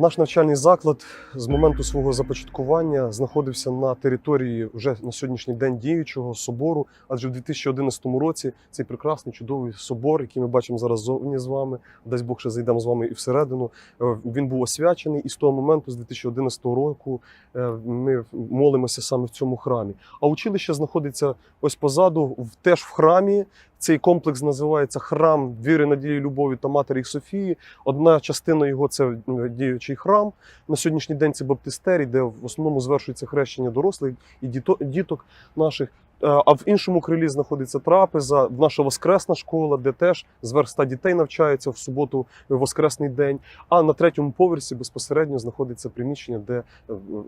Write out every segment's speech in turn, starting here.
Наш навчальний заклад з моменту свого започаткування знаходився на території вже на сьогоднішній день діючого собору. Адже в 2011 році цей прекрасний чудовий собор, який ми бачимо зараз зовні з вами, дасть Бог ще зайдемо з вами і всередину. е, Він був освячений, і з того моменту, з 2011 року, е, ми молимося саме в цьому храмі. А училище знаходиться ось позаду, теж в храмі. Цей комплекс називається Храм віри, надії, любові та Матері Софії. Одна частина його це е, діючий храм. На сьогоднішній день це баптистерій, де в основному звершується хрещення дорослих і діто- діток наших. Е, А в іншому крилі знаходиться трапеза, наша воскресна школа, де теж зверх ста дітей навчаються в суботу, е, воскресний день. А на третьому поверсі безпосередньо знаходиться приміщення, де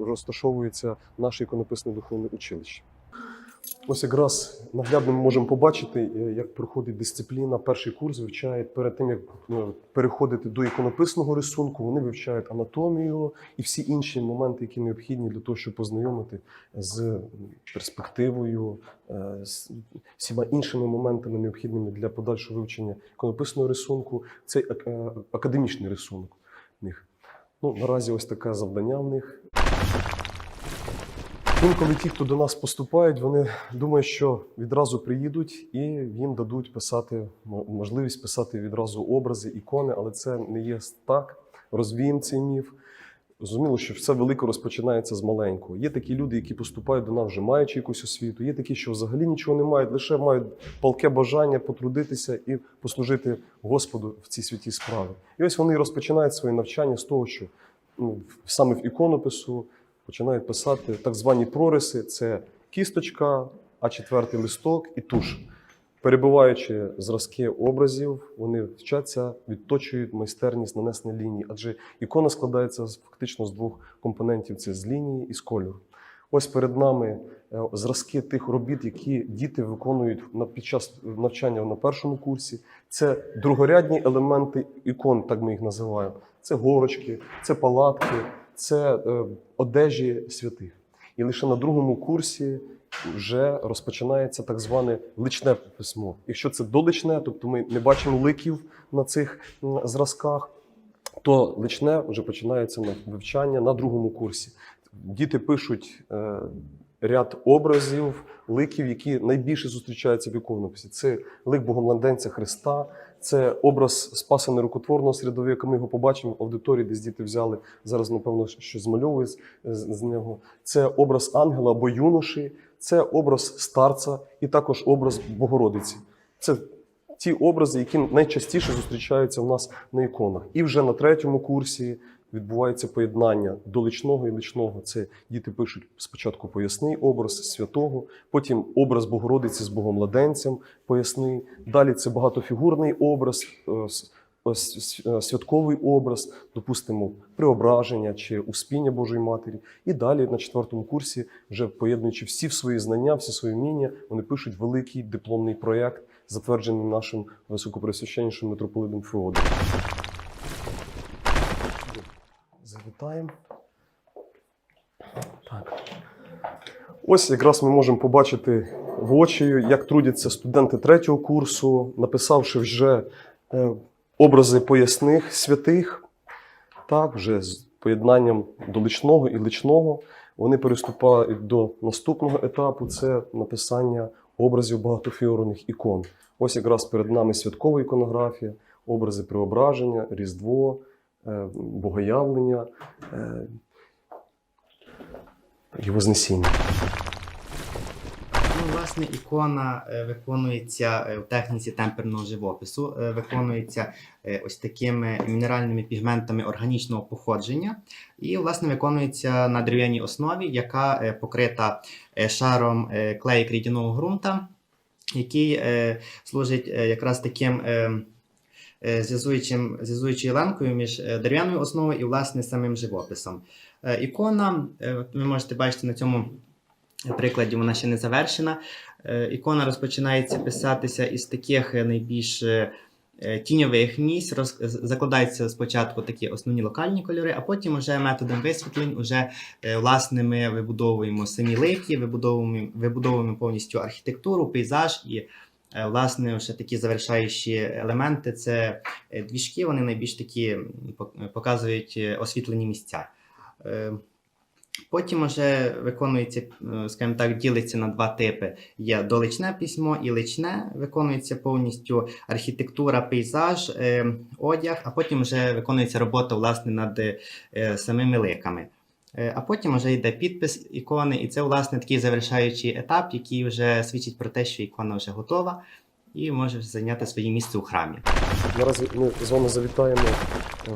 розташовується наше іконописне духовне училище. Ось якраз наглядно ми можемо побачити, е, як проходить дисципліна. Перший курс вивчають перед тим, як е, переходити до іконописного рисунку. Вони вивчають анатомію і всі інші моменти, які необхідні для того, щоб познайомити з перспективою, е, з всіма іншими моментами, необхідними для подальшого вивчення іконописного рисунку. Це е, академічний рисунок в них. Ну, наразі ось таке завдання в них. Інколи ті, хто до нас поступають, вони думають, що відразу приїдуть і їм дадуть писати можливість писати відразу образи, ікони, але це не є так. Розвіємо цей міф. Зрозуміло, що все велике розпочинається з маленького. Є такі люди, які поступають до нас вже маючи якусь освіту. Є такі, що взагалі нічого не мають, лише мають палке бажання потрудитися і послужити Господу в цій святій справі. І ось вони розпочинають своє навчання з того, що ну, саме в іконопису починають писати так звані прориси: це кісточка, А4 листок і туш. Перебуваючи зразки образів, вони вчаться, відточують майстерність нанесення ліній, адже ікона складається фактично з двох компонентів: це з лінії і з кольору. Ось перед нами е, зразки тих робіт, які діти виконують під час навчання на першому курсі. Це другорядні елементи ікон, так ми їх називаємо. Це горочки, це палатки, це е, одежі святих. І лише на другому курсі вже розпочинається так зване личне письмо. Якщо це доличне, тобто ми не бачимо ликів на цих зразках, то личне вже починається на вивчання на другому курсі. Діти пишуть е, ряд образів, ликів, які найбільше зустрічаються в іконописі. Це лик Богомладенця Христа, це образ Спаса Нерукотворного середовика. Ми його побачимо в аудиторії, десь діти взяли зараз, напевно, щось змальовують з, з, з нього. Це образ ангела або юноші, це образ старця і також образ Богородиці. Це ті образи, які найчастіше зустрічаються в нас на іконах. І вже на третьому курсі відбувається поєднання до личного і личного. Це діти пишуть спочатку поясний образ святого, потім образ Богородиці з Богомладенцем поясний. Далі це багатофігурний образ, е, ось е, святковий образ, допустимо, преображення чи успіння Божої Матері. І далі на четвертому курсі, вже поєднуючи всі свої знання, всі свої вміння, вони пишуть великий дипломний проєкт, затверджений нашим високопресвященнішим митрополитом Феодором. Завітаємо. Так. Ось якраз ми можемо побачити в очі, як трудяться студенти третього курсу, написавши вже е, образи поясних святих, так, вже з поєднанням до личного і личного. Вони переступають до наступного етапу це написання образів багатофігурних ікон. Ось якраз перед нами святкова іконографія, образи преображення, Різдво, Богоявлення е, і Вознесіння. Ну, власне, ікона е, виконується е, в техніці темперного живопису, е, виконується е, ось такими мінеральними пігментами органічного походження, і, власне, виконується на дерев'яній основі, яка е, покрита е, шаром е, клею крідяного ґрунта, який е, служить е, якраз таким. Е, Зв'язуючим, зв'язуючою ланкою між е, дерев'яною основою і власне самим живописом. Е, Ікона, ви можете бачити на цьому прикладі вона ще не завершена. Ікона розпочинається писатися із таких найбільш тіньових місць. Роз... Закладаються спочатку такі основні локальні кольори, а потім вже методом висвітлень уже власне ми вибудовуємо самі лики, вибудовуємо, вибудовуємо повністю архітектуру, пейзаж і Власне, вже такі завершаючі елементи це е, двіжки, вони найбільш такі показують е, освітлені місця. Е, Потім вже виконується, е, скажімо так, ділиться на два типи: є доличне письмо і личне, виконується повністю архітектура, пейзаж, е, одяг, а потім вже виконується робота власне над е, самими ликами. Е, А потім вже йде підпис ікони, і це власне такий завершаючий етап, який вже свідчить про те, що ікона вже готова і може зайняти своє місце у храмі. Наразі ми з вами завітаємо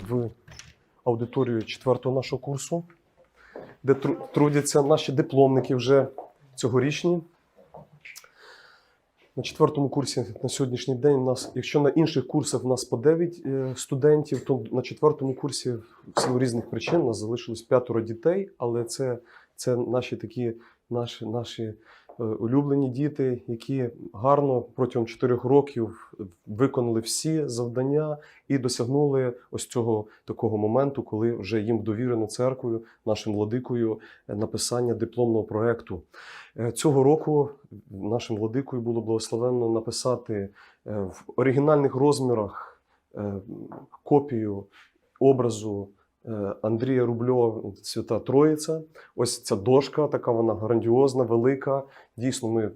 в аудиторію четвертого нашого курсу, де тру- трудяться наші дипломники вже цьогорічні. На четвертому курсі на сьогоднішній день у нас, якщо на інших курсах у нас по 9 е, студентів, то на четвертому курсі в силу різних причин у нас залишилось п'ятеро дітей, але це, це наші такі наші, наші улюблені діти, які гарно протягом 4 років виконали всі завдання і досягнули ось цього такого моменту, коли вже їм довірено церквою, нашим владикою, е, написання дипломного проекту. Е, Цього року нашим владикою було благословенно написати е, в оригінальних розмірах е, копію образу е, Андрія Рубльова Свята Троїця. Ось ця дошка, така вона грандіозна, велика. Дійсно, ми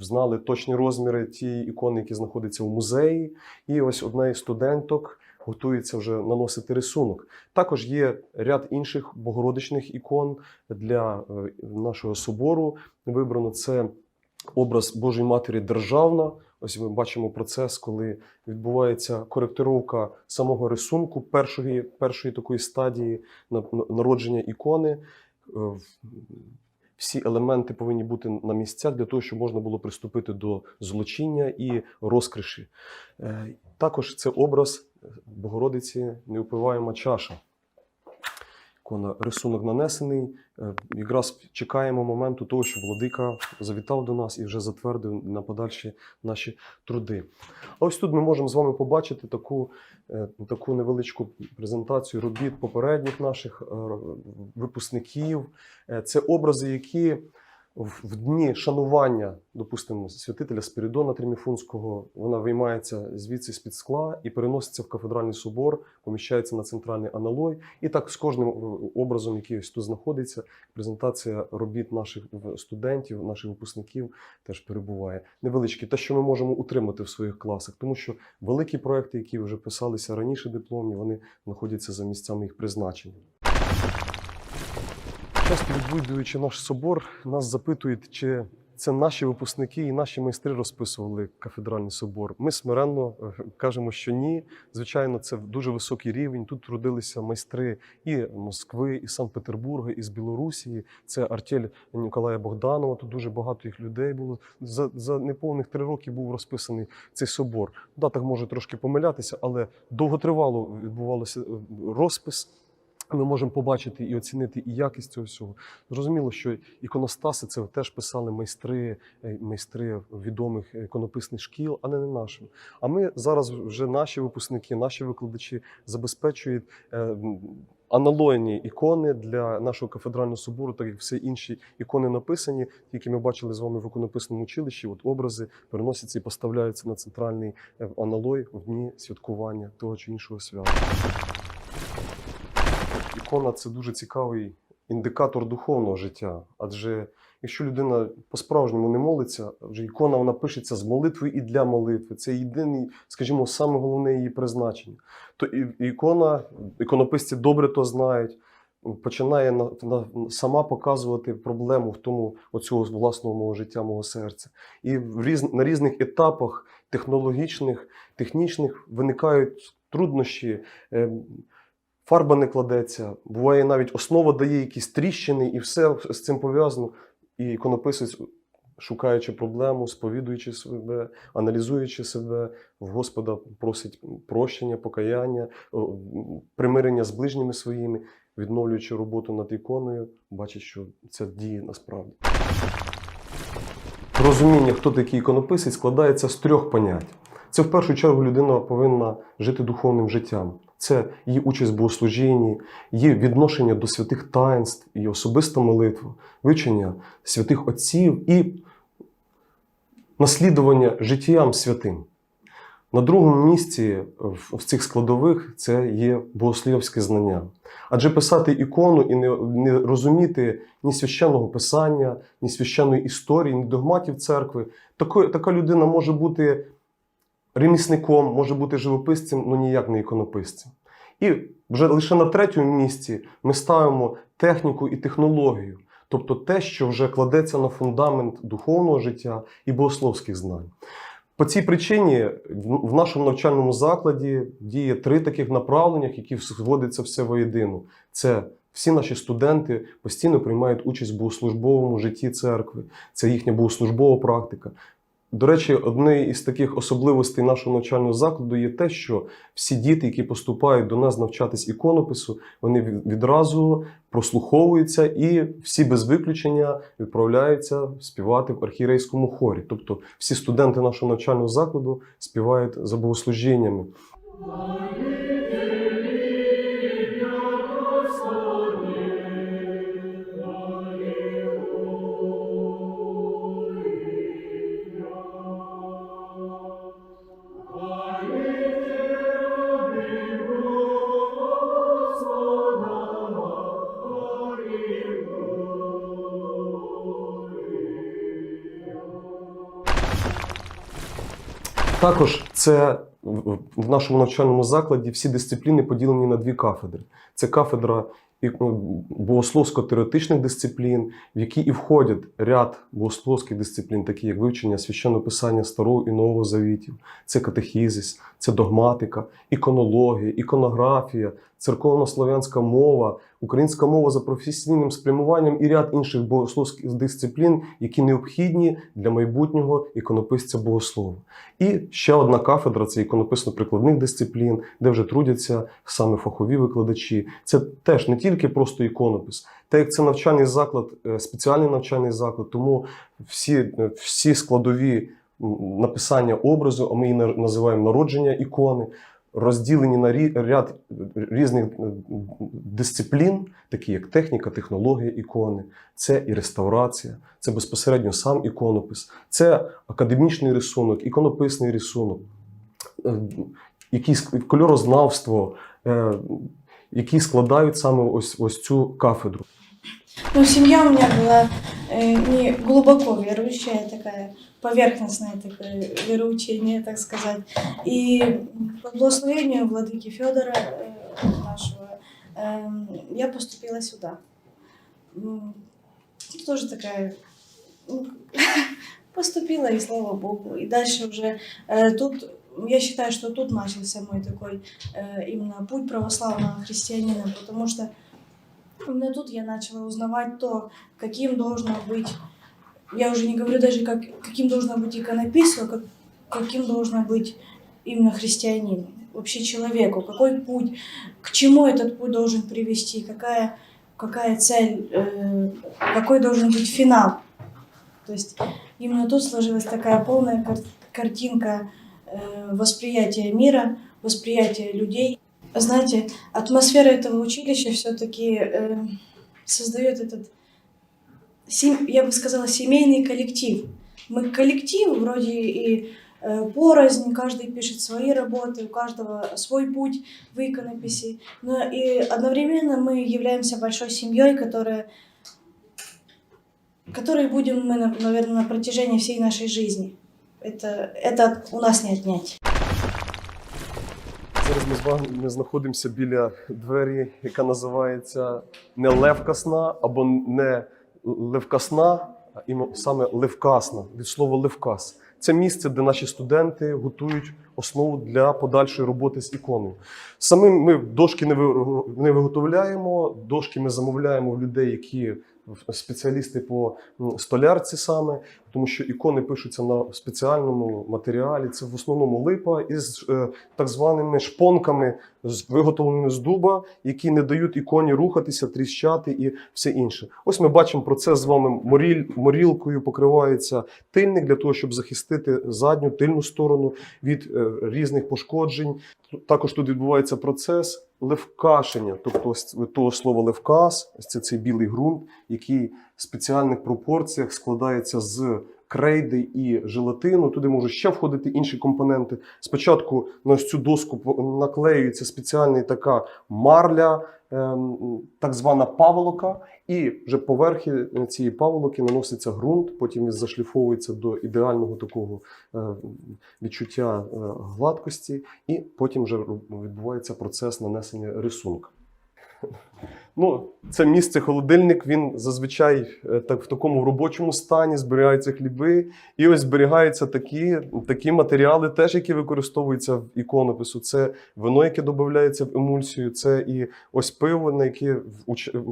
знали точні розміри тієї ікони, які знаходяться в музеї. І ось одна із студенток готується вже наносити рисунок. Також є ряд інших богородичних ікон для е, нашого собору. Вибрано це образ Божої Матері Державна. Ось ми бачимо процес, коли відбувається коректировка самого рисунку першої, першої такої стадії на- на- народження ікони. Е, Всі елементи повинні бути на місцях для того, щоб можна було приступити до злочиння і розкриші. Е, Також це образ Богородиці Неупиваєма чаша. Рисунок нанесений. Е, Якраз чекаємо моменту того, що владика завітав до нас і вже затвердив на подальші наші труди. А ось тут ми можемо з вами побачити таку, е, таку невеличку презентацію робіт попередніх наших е, випускників. Це образи, які в дні шанування, допустимо, святителя Спірідона Триміфунського, вона виймається звідси з-під скла і переноситься в кафедральний собор, поміщається на центральний аналой. І так з кожним е, образом, який ось тут знаходиться, презентація робіт наших студентів, наших випускників теж перебуває. Невеличкі, те, що ми можемо утримати в своїх класах, тому що великі проекти, які вже писалися раніше дипломні, вони знаходяться за місцями їх призначення. Часто відвідуючи наш собор, нас запитують, чи це наші випускники і наші майстри розписували кафедральний собор. Ми смиренно е, кажемо, що ні. Звичайно, це дуже високий рівень. Тут трудилися майстри і Москви, і Санкт-Петербурга, і з Білорусі. Це артель Ніколая Богданова. Тут дуже багато їх людей було. За, за неповних три роки був розписаний цей собор. Да, так може трошки помилятися, але довготривало відбувався е, розпис. Ми можемо побачити і оцінити і якість цього всього. Зрозуміло, що іконостаси це теж писали майстри, е, майстри відомих іконописних шкіл, а не нашим. А ми зараз вже наші випускники, наші викладачі забезпечують е, аналогні ікони для нашого кафедрального собору, так як всі інші ікони написані, які ми бачили з вами в іконописному училищі. От образи переносяться і поставляються на центральний е, аналой в дні святкування того чи іншого свята. Ікона це дуже цікавий індикатор духовного життя. Адже якщо людина по-справжньому не молиться, вже ікона вона пишеться з молитви і для молитви. Це єдиний, скажімо, саме головне її призначення. То ікона, іконописці добре то знають. Починає на, на, сама показувати проблему в тому оцього власного мого життя, мого серця. І в різ, на різних етапах технологічних, технічних виникають труднощі. Е, фарба не кладеться, буває навіть основа дає якісь тріщини, і все з цим пов'язано. І іконописець, шукаючи проблему, сповідуючи себе, аналізуючи себе, в Господа просить прощення, покаяння, примирення з ближніми своїми, відновлюючи роботу над іконою, бачить, що це діє насправді. Розуміння, хто такий іконописець, складається з трьох понять. Це в першу чергу людина повинна жити духовним життям. Це її участь в богослужінні, її відношення до святих таїнств, її особиста молитва, вивчення святих отців і наслідування життям святим. На другому місці в, цих складових це є богослівське знання. Адже писати ікону і не, не розуміти ні священного писання, ні священної історії, ні догматів церкви, такої, така людина може бути ремісником, може бути живописцем, але ніяк не іконописцем. І вже лише на третьому місці ми ставимо техніку і технологію, тобто те, що вже кладеться на фундамент духовного життя і богословських знань. По цій причині в нашому навчальному закладі діє три таких направленнях, які зводяться все воєдину. Це всі наші студенти постійно приймають участь в богослужбовому житті церкви, це їхня богослужбова практика. До речі, однією із таких особливостей нашого навчального закладу є те, що всі діти, які поступають до нас навчатись іконопису, вони відразу прослуховуються і всі без виключення відправляються співати в архірейському хорі. Тобто всі студенти нашого навчального закладу співають за богослужіннями. Також це в нашому навчальному закладі всі дисципліни поділені на дві кафедри. Це кафедра ну, богословсько-теоретичних дисциплін, в які і входять ряд богословських дисциплін, такі як вивчення священного писання Старого і Нового Завітів, це катехізис, це догматика, іконологія, іконографія, церковно-слов'янська мова, українська мова за професійним спрямуванням і ряд інших богословських дисциплін, які необхідні для майбутнього іконописця богослова. І ще одна кафедра це іконописно-прикладних дисциплін, де вже трудяться саме фахові викладачі. Це теж не тільки просто іконопис, те, як це навчальний заклад, е, спеціальний навчальний заклад, тому всі, е, всі складові написання образу, а ми її на- називаємо народження ікони. Розділені на ряд різних е, дисциплін, такі як техніка, технологія ікони, це і реставрація, це безпосередньо сам іконопис, це академічний рисунок, іконописний рисунок, е, якісь кольорознавство, е, які складають саме ось, ось цю кафедру. Ну, семья у меня была э, не глубоко верующая, такая поверхностное такое вероучение, так сказать. И по благословению владыки Федора э, нашего эм, я поступила сюда. Тоже такая ну, поступила, и слава Богу. И дальше уже э, тут, я считаю, что тут начался мой такой э, именно путь православного христианина, потому что Именно тут я начала узнавать то, каким должно быть, я уже не говорю даже, как, каким должно быть иконописец, а как, каким должно быть именно христианин, вообще человеку, какой путь, к чему этот путь должен привести, какая, какая цель, э, какой должен быть финал. То есть именно тут сложилась такая полная кар- картинка э, восприятия мира, восприятия людей. Знаете, атмосфера этого училища все-таки создает этот, я бы сказала, семейный коллектив. Мы коллектив, вроде и э, порознь, каждый пишет свои работы, у каждого свой путь в иконописи, но и одновременно мы являемся большой семьей, которая которой будем мы, наверное, на протяжении всей нашей жизни. Это, это у нас не отнять. Зараз ми з вами знаходимося біля двері, яка називається не Левкасна або не Левкасна, імо- саме Левкасна від слова Левкас. Це місце, де наші студенти готують основу для подальшої роботи з іконою. Самим ми дошки не ви- виготовляємо, дошки ми замовляємо в людей, які спеціалісти по столярці саме, тому що ікони пишуться на спеціальному матеріалі. Це в основному липа із е, так званими шпонками, виготовленими з дуба, які не дають іконі рухатися, тріщати і все інше. Ось ми бачимо процес з вами. Моріль, морілкою покривається тильник для того, щоб захистити задню тильну сторону від е, різних пошкоджень. Також тут відбувається процес левкашення, тобто того слова левкас, це цей білий ґрунт, який спеціальних пропорціях складається з крейди і желатину. Туди можуть ще входити інші компоненти. Спочатку на цю доску наклеюється спеціальна така марля, ем, так звана паволока, і вже поверхи цієї паволоки наноситься ґрунт, потім він зашліфовується до ідеального такого е, відчуття е, гладкості, і потім вже відбувається процес нанесення рисунка. Ну, це місце холодильник. Він зазвичай е, так в такому робочому стані зберігаються хліби, і ось зберігаються такі, такі матеріали, теж які використовуються в іконопису. Це вино, яке додається в емульсію, це і ось пиво, на яке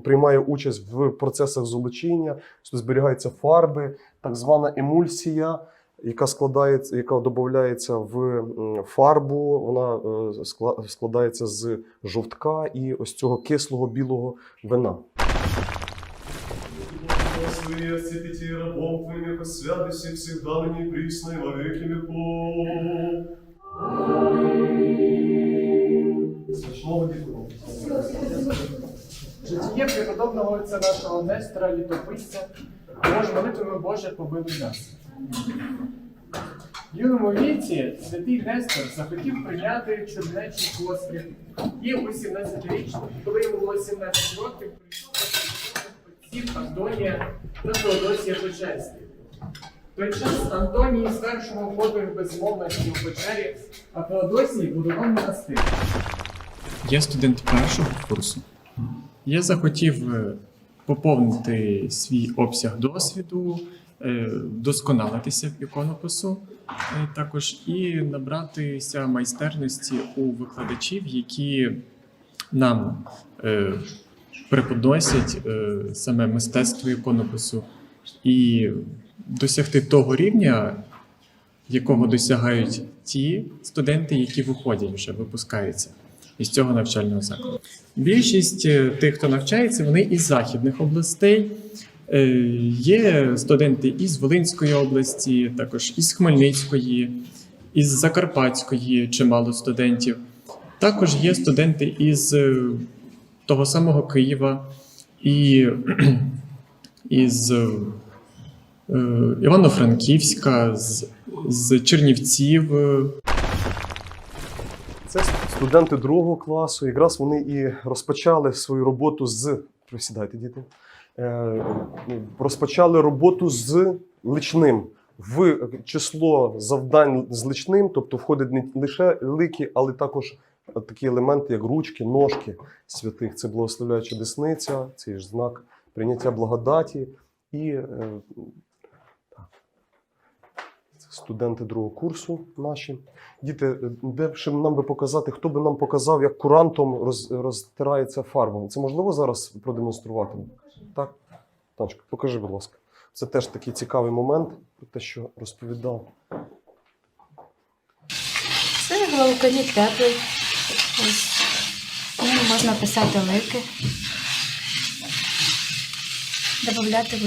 приймає участь в процесах золочіння, зберігаються фарби, так звана емульсія. Яка складається, яка додається в фарбу, вона е, складається з жовтка і ось цього кислого білого вина. Благослови осветите рабов Твоих, и святости всегда ныне и присно и во преподобного отця нашого Нестора Літописця, Боже, молитвами Боже побили нас. В юному віці святий Нестор захотів прийняти чорнечий постріл. І у 17-річному, коли йому було 17 років, прийшов до отців Антонія та Феодосія Печерських. В той час Антоній звершував подвиг безмовності у печері, а Феодосій будував монастир. Я студент першого курсу. Я захотів е, поповнити свій обсяг досвіду, е, вдосконалитися в іконопису, е, також і набратися майстерності у викладачів, які нам е, преподносять саме мистецтво іконопису, і досягти того рівня, якого досягають ті студенти, які виходять вже, випускаються із цього навчального закладу. Більшість е, тих, хто навчається, вони із західних областей. Е, Є студенти із Волинської області, також із Хмельницької, із Закарпатської чимало студентів. Також є студенти із е, того самого Києва і із Івано-Франківська, з, з Чернівців. Студенти другого класу. Якраз вони і розпочали свою роботу з. Присідайте, діти. Е, розпочали роботу з личним. В число завдань з личним, тобто входить не лише лики, але також такі елементи, як ручки, ножки святих. Це благословляюча десниця, це ж знак прийняття благодаті. І е, студенти другого курсу наші. Діти, е, де ще нам би показати, хто би нам показав, як курантом роз, розтирається фарба? Це можливо зараз продемонструвати? Так? Танечко, покажи, будь ласка. Це теж такий цікавий момент, про те, що розповідав. Це глауконіт теплий. Ось. Ним можна писати лики, додати в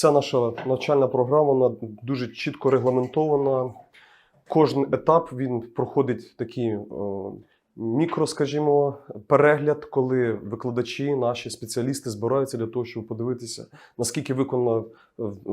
Вся наша навчальна програма вона дуже чітко регламентована. Кожен етап він проходить такий о, мікро, скажімо, перегляд, коли викладачі, наші спеціалісти збираються для того, щоб подивитися, наскільки виконано е,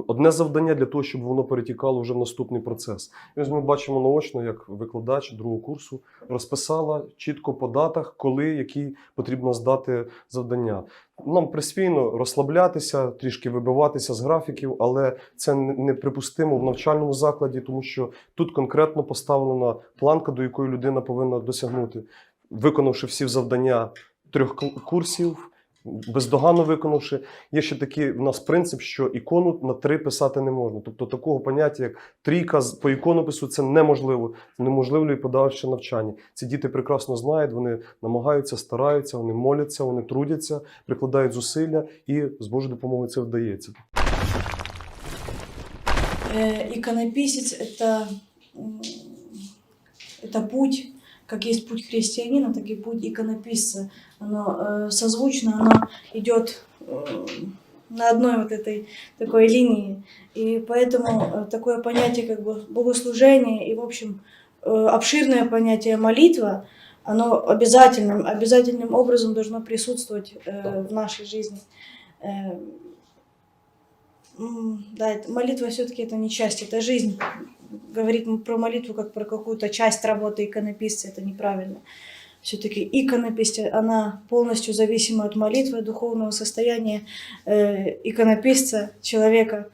одне завдання для того, щоб воно перетікало вже в наступний процес. І ось ми бачимо наочно, як викладач другого курсу розписала чітко по датах, коли які потрібно здати завдання. Нам присвійно розслаблятися, трішки вибиватися з графіків, але це не- неприпустимо в навчальному закладі, тому що тут конкретно поставлена планка, до якої людина повинна досягнути, виконавши всі завдання трьох курсів Бездоганно виконавши, є ще такий в нас принцип, що ікону на три писати не можна. Тобто такого поняття, як трійка з- по іконопису, це неможливо. Це неможливо і подальше навчання. Ці діти прекрасно знають, вони намагаються, стараються, вони моляться, вони трудяться, прикладають зусилля, і з Божою допомогою це вдається. Э, иконописец это, м, это путь, как есть путь христианина, так и путь иконописца. Оно э, созвучно, оно идет э, на одной вот этой такой линии. И поэтому э, такое понятие как бы богослужение и, в общем, обширное понятие молитва, оно обязательным, обязательным образом должно присутствовать в нашей жизни. Да, это- молитва все-таки это не часть, это жизнь. Говорить про молитву как про какую-то часть работы иконописца, это неправильно. Все-таки иконопись, она полностью зависима от молитвы, духовного состояния э, иконописца, человека.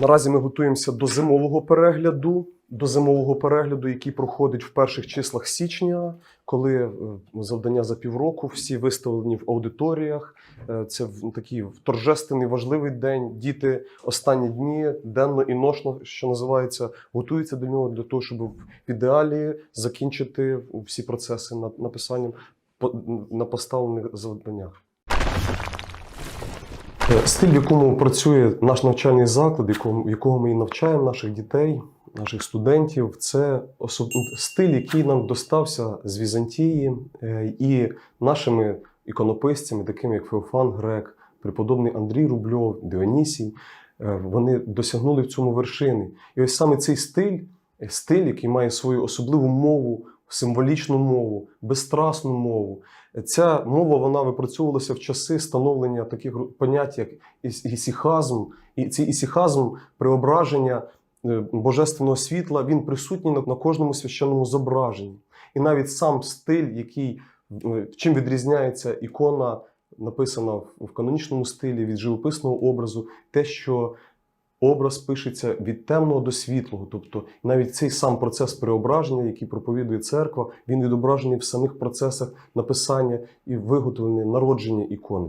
Наразі ми готуємося до зимового перегляду, до зимового перегляду, який проходить в перших числах січня, коли е, завдання за півроку всі виставлені в аудиторіях. Е, Це такий торжественний важливий день. Діти останні дні денно і ношно, що називається, готуються до нього для того, щоб в ідеалі закінчити всі процеси над написанням на поставлених завданнях. Е, Стиль, в якому працює наш навчальний заклад, в якому, ми і навчаємо наших дітей, наших студентів, це стиль, який нам достався з Візантії е, і нашими іконописцями, такими як Феофан Грек, преподобний Андрій Рубльов, Діонісій. Е, Вони досягнули в цьому вершини. І ось саме цей стиль, стиль, який має свою особливу мову, символічну мову, безстрасну мову. Ця мова вона випрацьовувалася в часи становлення таких понять, як ісіхазм, і цей ісіхазм преображення божественного світла, він присутній на, кожному священному зображенні. І навіть сам стиль, який е, чим відрізняється ікона, написана в канонічному стилі від живописного образу, те, що образ пишеться від темного до світлого. Тобто навіть цей сам процес преображення, який проповідує церква, він відображений в самих процесах написання і виготовлення народження ікони.